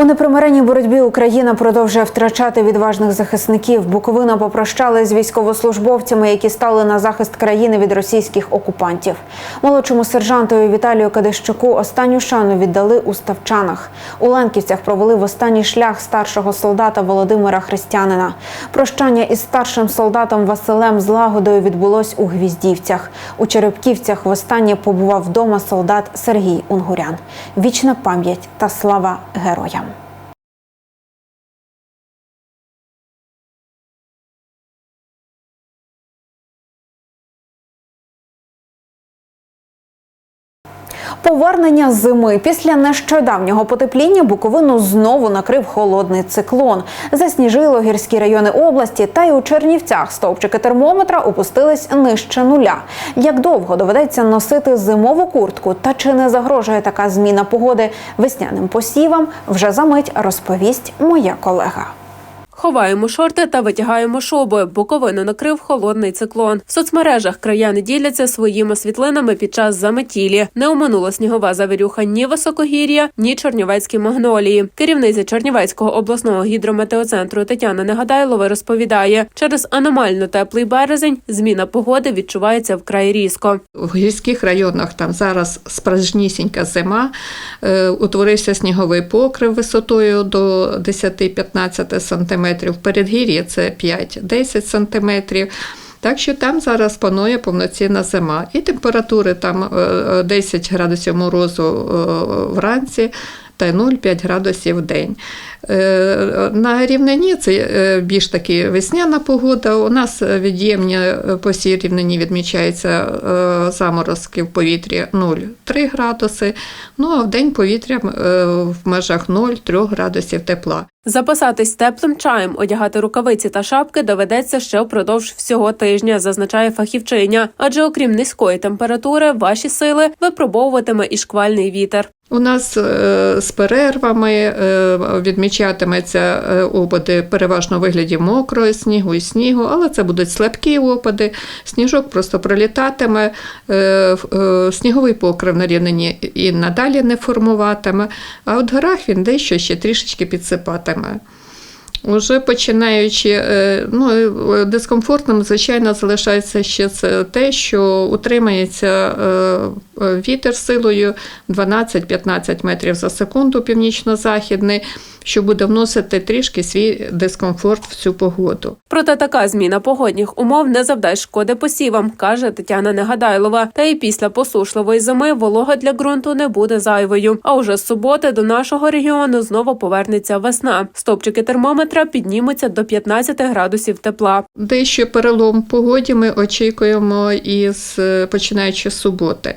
У непримиренній боротьбі Україна продовжує втрачати відважних захисників. Буковина попрощали з військовослужбовцями, які стали на захист країни від російських окупантів. Молодшому сержантові Віталію Кадищуку останню шану віддали у Ставчанах. У Ленківцях провели в останній шлях старшого солдата Володимира Христянина. Прощання із старшим солдатом Василем Злагодою відбулось у Гвіздівцях. У Черепківцях востаннє побував вдома солдат Сергій Унгурян. Вічна пам'ять та слава героям. Повернення зими після нещодавнього потепління Буковину знову накрив холодний циклон. Засніжило гірські райони області, та й у Чернівцях стовпчики термометра опустились нижче нуля. Як довго доведеться носити зимову куртку, та чи не загрожує така зміна погоди весняним посівам? Вже за мить розповість моя колега. Ховаємо шорти та витягаємо шуби. Буковину накрив холодний циклон. В соцмережах краяни діляться своїми світлинами під час заметілі. Не оминула снігова завірюха ні високогір'я, ні чорнівецькі магнолії. Керівниця Чернівецького обласного гідрометеоцентру Тетяна Негадайлова розповідає, через аномально теплий березень зміна погоди відчувається вкрай різко. В гірських районах там зараз справжнісінька зима, е, утворився сніговий покрив висотою до 10-15 см. В передгір'я це 5-10 см. Так що там зараз панує повноцінна зима. І температури там е, 10 градусів морозу е, вранці та 0,5 градусів в день. Е, На рівнині це е, більш таки весняна погода. У нас від'ємні е, по всій рівнині відмічаються заморозки в повітрі 0,3 градуси. Ну а в день повітря в межах 0,3 градусів тепла. Запасатись теплим чаєм, одягати рукавиці та шапки доведеться ще впродовж всього тижня, зазначає фахівчиня. Адже окрім низької температури, ваші сили випробовуватиме і шквальний вітер. У нас е, з перервами е, відмічатиметься е, опади переважно у вигляді мокрого снігу і снігу, але це будуть слабкі опади. Сніжок просто пролітатиме, сніговий покрив на рівнині і надалі не формуватиме, а от в горах він дещо ще трішечки підсипатиме. Уже починаючи, ну, дискомфортним, звичайно, залишається ще це те, що утримається вітер силою 12-15 метрів за секунду північно-західний, що буде вносити трішки свій дискомфорт в цю погоду. Проте така зміна погодних умов не завдасть шкоди посівам, каже Тетяна Негадайлова. Та і після посушливої зими волога для ґрунту не буде зайвою. А уже з суботи до нашого регіону знову повернеться весна. Стопчики термометра піднімуться до 15 градусів тепла. Дещо перелом погоді ми очікуємо із е, починаючи з суботи.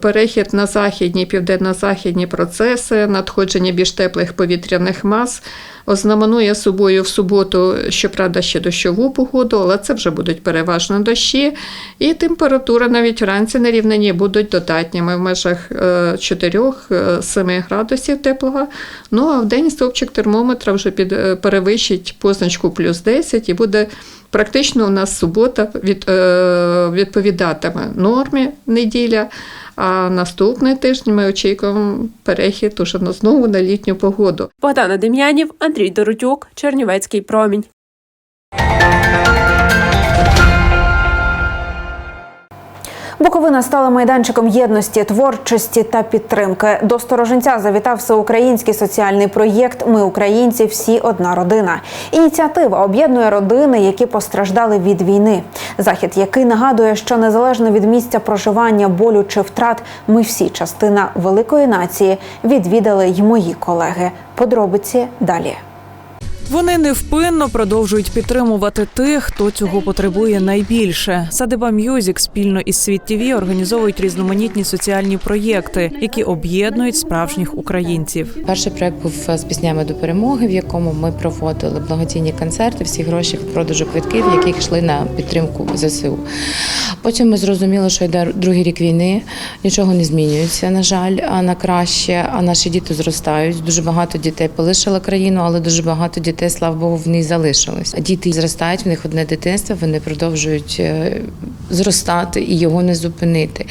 Перехід на західні, південно-західні процеси, надходження більш теплих повітряних мас ознаменує собою в суботу, щоправда, ще дощову погоду, але це вже будуть переважно дощі, і температура навіть вранці на рівнині будуть додатніми в межах е, 4-7 градусів теплого. Ну а в день стовпчик термометра вже під, е, перевищить позначку плюс 10 і буде практично у нас субота від, е, відповідатиме нормі неділя. А наступний тиждень ми очікуємо перехід уже на знову на літню погоду. Богдана Дем'янів, Андрій Доротюк, Чернівецький промінь. Буковина стала майданчиком єдності, творчості та підтримки. До сторожинця завітав всеукраїнський соціальний проєкт Ми українці, всі одна родина. Ініціатива об'єднує родини, які постраждали від війни. Захід, який нагадує, що незалежно від місця проживання, болю чи втрат, ми всі частина великої нації. Відвідали й мої колеги. Подробиці далі. Вони невпинно продовжують підтримувати тих, хто цього потребує найбільше. Садиба М'юзік спільно із Світ ТІВІ організовують різноманітні соціальні проєкти, які об'єднують справжніх українців. Перший проект був з піснями до перемоги, в якому ми проводили благодійні концерти. Всі гроші в продажу квитків, які йшли на підтримку ЗСУ. Потім ми зрозуміли, що йде другий рік війни, нічого не змінюється, на жаль, а на краще. А наші діти зростають. Дуже багато дітей полишили країну, але дуже багато дітей, слава Богу, в ній залишилось. Діти зростають, в них одне дитинство, вони продовжують е, зростати і його не зупинити.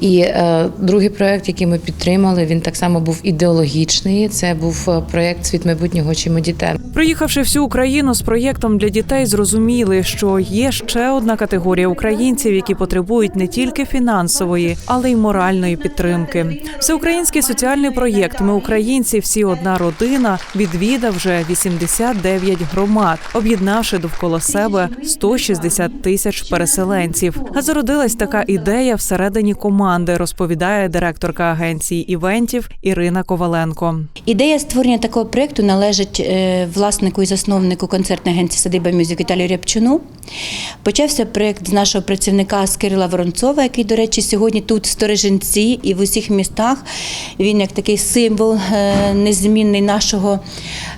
І е, другий проект, який ми підтримали, він так само був ідеологічний. Це був е, проект Світ майбутнього очима дітей. Проїхавши всю Україну з проєктом для дітей, зрозуміли, що є ще одна категорія українців, які потребують не тільки фінансової, але й моральної підтримки. Всеукраїнський соціальний проєкт Ми українці, всі одна родина відвідав вже 89 громад, об'єднавши довкола себе 160 тисяч переселенців. А зародилась така ідея всередині команди, розповідає директорка агенції івентів Ірина Коваленко. Ідея створення такого проєкту належить е, власнику і засновнику концертної агенції Садиба Мюзик Віталію Рябчуну. Почався проєкт з нашого працівника з Кирила Воронцова, який, до речі, сьогодні тут в Сторожинці і в усіх містах. Він як такий символ е, незмінний нашого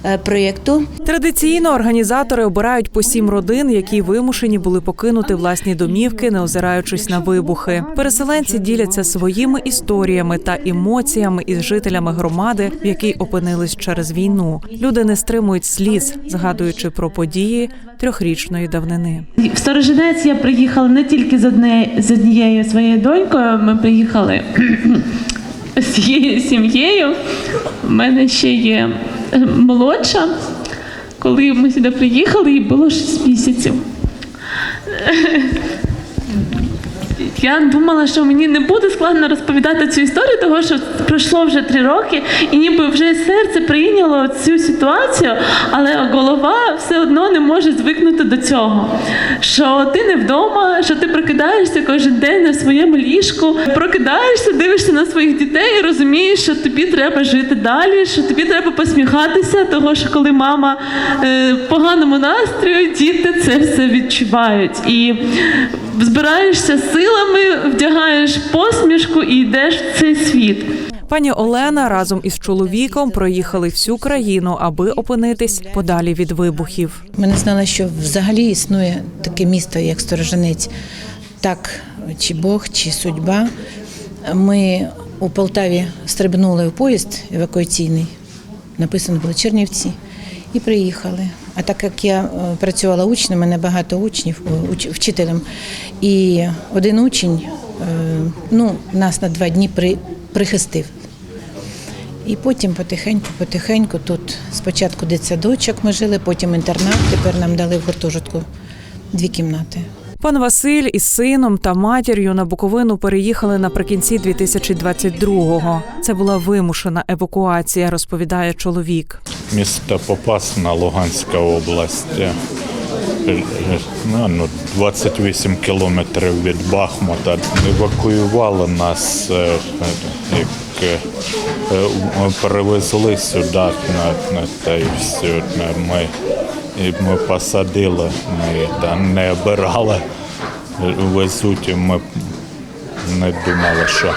е, проєкту. Традиційно організатори обирають по сім родин, які вимушені були покинути власні домівки, не озираючись на вибухи. Переселенці діляться своїми історіями та емоціями із жителями громади, в якій опинились через війну. Люди не стримують сліз, згадуючи про події трьохрічної давнини. В Сторожинець я приїхала не тільки з, одне, з однією своєю донькою, ми приїхали з цією сім'єю. У мене ще є молодша. Коли ми сюди приїхали, їй було 6 місяців. Я думала, що мені не буде складно розповідати цю історію, тому що пройшло вже три роки, і ніби вже серце прийняло цю ситуацію, але голова все одно не може звикнути до цього. Що ти не вдома, що ти прокидаєшся кожен день на своєму ліжку, прокидаєшся, дивишся на своїх дітей і розумієш, що тобі треба жити далі, що тобі треба посміхатися, того що коли мама е, в поганому настрою, діти це все відчувають. І збираєшся силами, вдягаєш посмішку і йдеш в цей світ. Пані Олена разом із чоловіком проїхали всю країну, аби опинитись подалі від вибухів. Ми не знали, що взагалі існує таке місто, як Сторожинець. Так, чи Бог, чи судьба. Ми у Полтаві стрибнули в поїзд евакуаційний, написано було Чернівці, і приїхали. А так як я е, працювала учнем, мене багато учнів, уч- вчителем, і один учень е, ну, нас на два дні при, прихистив. І потім потихеньку, потихеньку тут спочатку дитсадочок ми жили, потім інтернат. Тепер нам дали в гуртожитку дві кімнати. Пан Василь із сином та матір'ю на Буковину переїхали наприкінці 2022-го. Це була вимушена евакуація, розповідає чоловік. Місто Попасна, Луганська область. Е, е, ну, 28 кілометрів від Бахмута. Евакуювали нас, е, як перевезли сюди, на, на та й все. Ми, і ми посадили, ми та не обирали, везуть, і ми не думали, що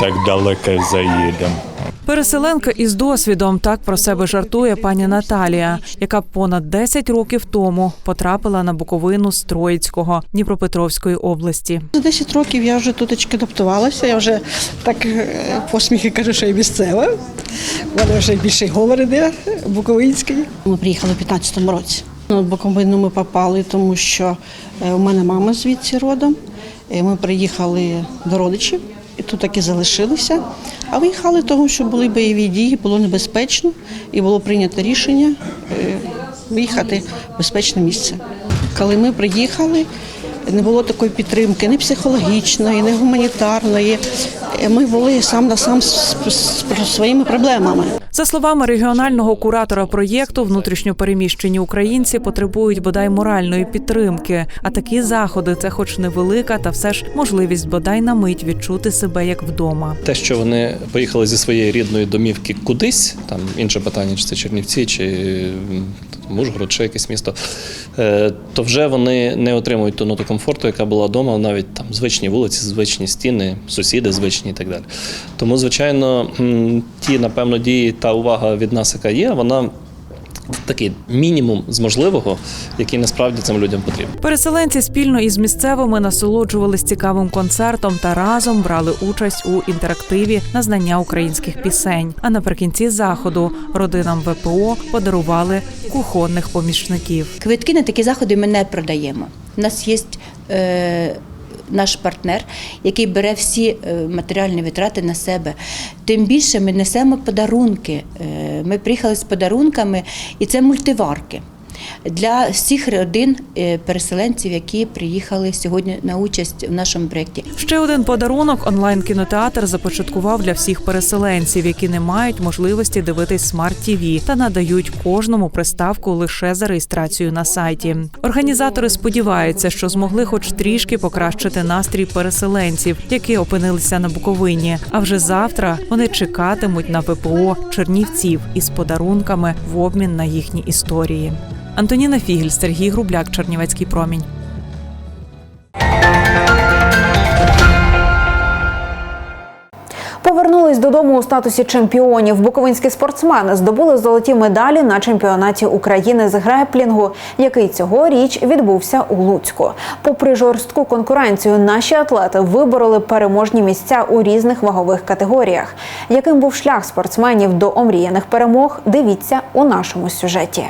так далеко заїдемо. Переселенка із досвідом так про себе жартує пані Наталія, яка понад 10 років тому потрапила на Буковину з Троїцького Дніпропетровської області. За 10 років я вже туточки адаптувалася, я вже так е, посміхи кажу, що я місцева. Мене вже більше й говор іде буковинський. Ми приїхали у 15-му році. На Буковину ми попали, тому що е, у мене мама звідси родом. Е, Ми приїхали до родичів тут таки залишилися. А виїхали тому, що були бойові дії, було небезпечно і було прийнято рішення е, виїхати в безпечне місце. Коли ми приїхали, не було такої підтримки ні психологічної, ні гуманітарної. Ми були сам на сам з, своїми проблемами. За словами регіонального куратора проєкту, внутрішньопереміщені українці потребують бодай моральної підтримки. А такі заходи це, хоч невелика, та все ж можливість бодай на мить відчути себе як вдома. Те, що вони поїхали зі своєї рідної домівки кудись, там інше питання, чи це Чернівці, чи Мужгород, ще якесь місто, е, то вже вони не отримують ту ноту комфорту, яка була вдома, навіть там звичні вулиці, звичні стіни, сусіди звичні і так далі. Тому, звичайно, ті, напевно, дії та увага від нас, яка є, вона такий мінімум з можливого, який насправді цим людям потрібен. Переселенці спільно із місцевими насолоджувались цікавим концертом та разом брали участь у інтерактиві на знання українських пісень. А наприкінці заходу родинам ВПО подарували кухонних помічників. Квитки на такі заходи ми не продаємо. У нас є е, наш партнер, який бере всі е, матеріальні витрати на себе. Тим більше ми несемо подарунки. Е, ми приїхали з подарунками, і це мультиварки. Для всіх родин е, переселенців, які приїхали сьогодні на участь в нашому проєкті. Ще один подарунок онлайн кінотеатр започаткував для всіх переселенців, які не мають можливості дивитись смарт тіві та надають кожному приставку лише за реєстрацію на сайті. Організатори сподіваються, що змогли хоч трішки покращити настрій переселенців, які опинилися на Буковині. А вже завтра вони чекатимуть на ВПО чернівців із подарунками в обмін на їхні історії. Антоніна Фігель, Сергій Грубляк, Чернівецький промінь. Повернулись додому у статусі чемпіонів. Буковинські спортсмени здобули золоті медалі на чемпіонаті України з греплінгу, який цьогоріч відбувся у Луцьку. Попри жорстку конкуренцію, наші атлети вибороли переможні місця у різних вагових категоріях. Яким був шлях спортсменів до омріяних перемог? Дивіться у нашому сюжеті.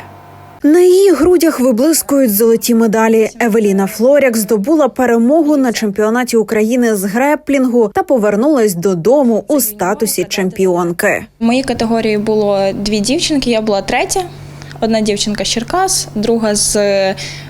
На її грудях виблискують золоті медалі. Евеліна Флоряк здобула перемогу на чемпіонаті України з греплінгу та повернулась додому у статусі чемпіонки. В моїй категорії було дві дівчинки, я була третя. Одна дівчинка з Черкас, друга з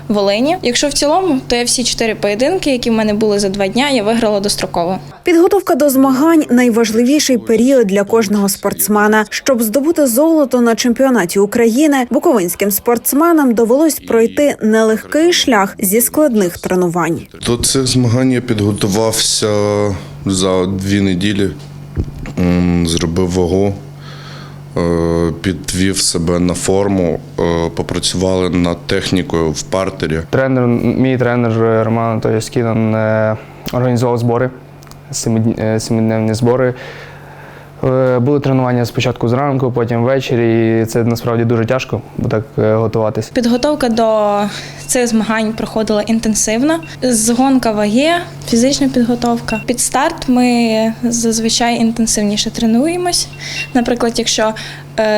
Волині. Якщо в цілому, то я всі чотири поєдинки, які в мене були за два дня, я виграла достроково. Підготовка до змагань найважливіший період для кожного спортсмена. Щоб здобути золото на чемпіонаті України, буковинським спортсменам довелось пройти нелегкий шлях зі складних тренувань. До цих змагань я підготувався за дві неділі, зробив вагу, е, підвів себе на форму, е, попрацювали над технікою в партері. Тренер, мій тренер Роман Анатолійович е, організував збори, е, семидневні збори. Е, Були тренування спочатку зранку, потім ввечері, і це насправді дуже тяжко так готуватися. готуватись. Підготовка до цих змагань проходила інтенсивно. Згонка ваги, фізична підготовка. Під старт ми зазвичай інтенсивніше тренуємось. Наприклад, якщо е,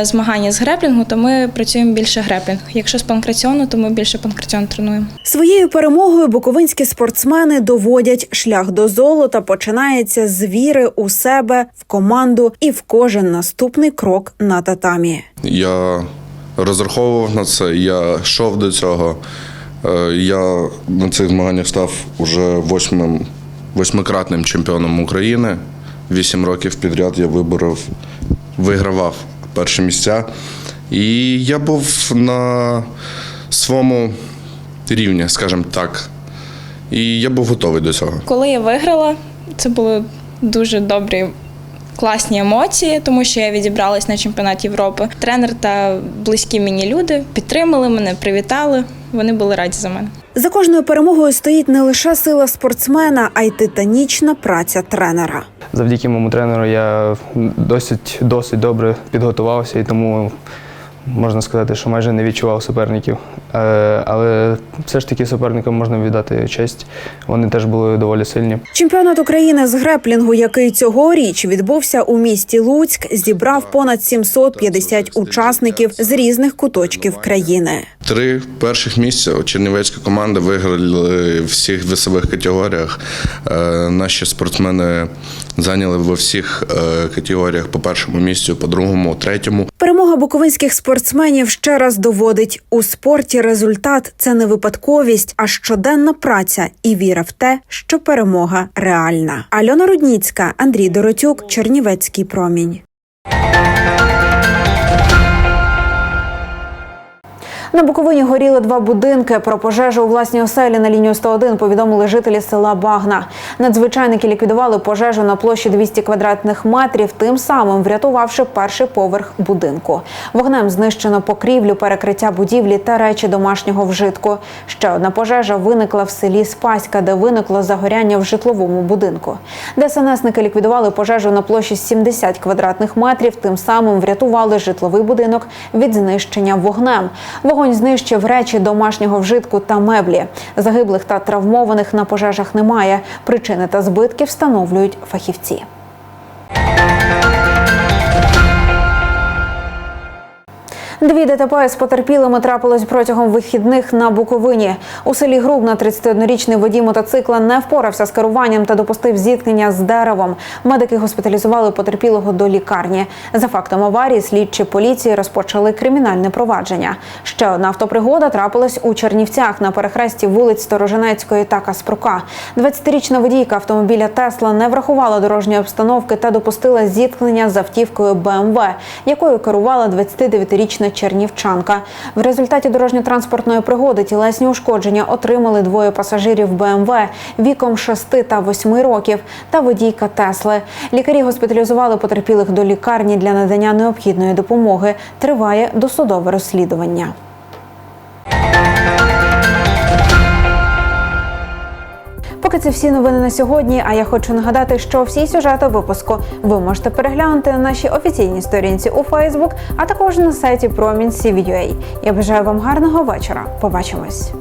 змагання з греплінгу, то ми працюємо більше греплінг. Якщо з панкраціону, то ми більше панкраціон тренуємо. Своєю перемогою буковинські спортсмени доводять шлях до золота починається з віри у себе, в команду і в кожен наступний крок на татамі. Я розраховував на це, я йшов до цього. Е, Я на цих змаганнях став уже восьмим, восьмикратним чемпіоном України. Вісім років підряд я виборов, вигравав перші місця. І я був на своєму рівні, скажімо так. І я був готовий до цього. Коли я виграла, це були дуже добрі. Класні емоції, тому що я відібралась на чемпіонат Європи. Тренер та близькі мені люди підтримали мене, привітали. Вони були раді за мене. За кожною перемогою стоїть не лише сила спортсмена, а й титанічна праця тренера. Завдяки моєму тренеру я досить, досить добре підготувався і тому можна сказати, що майже не відчував суперників. Е, Але все ж таки суперникам можна віддати честь. Вони теж були доволі сильні. Чемпіонат України з греплінгу, який цьогоріч відбувся у місті Луцьк, зібрав понад 750 учасників з різних куточків країни. Три перших місця чернівецька команда виграли в всіх весових категоріях. Е, Наші спортсмени зайняли во всіх е, категоріях по першому місцю, по другому, третьому. Перемога буковинських спортсменів ще раз доводить у спорті. Результат це не випадковість, а щоденна праця і віра в те, що перемога реальна. Альона Рудніцька, Андрій Доротюк, Чернівецький промінь. На Буковині горіли два будинки. Про пожежу у власній оселі на лінію 101 повідомили жителі села Багна. Надзвичайники ліквідували пожежу на площі 200 квадратних метрів, тим самим врятувавши перший поверх будинку. Вогнем знищено покрівлю, перекриття будівлі та речі домашнього вжитку. Ще одна пожежа виникла в селі Спаська, де виникло загоряння в житловому будинку. ДСНСники ліквідували пожежу на площі 70 квадратних метрів, тим самим врятували житловий будинок від знищення вогнем. Вогонь знищив речі домашнього вжитку та меблі. Загиблих та травмованих на пожежах немає. Причини та збитки встановлюють фахівці. Дві ДТП з потерпілими трапилось протягом вихідних на Буковині. У селі Грубна 31-річний водій мотоцикла не впорався з керуванням та допустив зіткнення з деревом. Медики госпіталізували потерпілого до лікарні. За фактом аварії слідчі поліції розпочали кримінальне провадження. Ще одна автопригода трапилась у Чернівцях на перехресті вулиць Сторожинецької та Каспрука. 20-річна водійка автомобіля Тесла не врахувала дорожньої обстановки та допустила зіткнення з автівкою БМВ, якою керувала 29-річна чернівчанка. В результаті дорожньо-транспортної пригоди тілесні ушкодження отримали двоє пасажирів БМВ віком 6 та 8 років та водійка Тесли. Лікарі госпіталізували потерпілих до лікарні для надання необхідної допомоги. Триває досудове розслідування. Поки це всі новини на сьогодні. А я хочу нагадати, що всі сюжети випуску ви можете переглянути на нашій офіційній сторінці у Фейсбук, а також на сайті Промінь Я бажаю вам гарного вечора. Побачимось.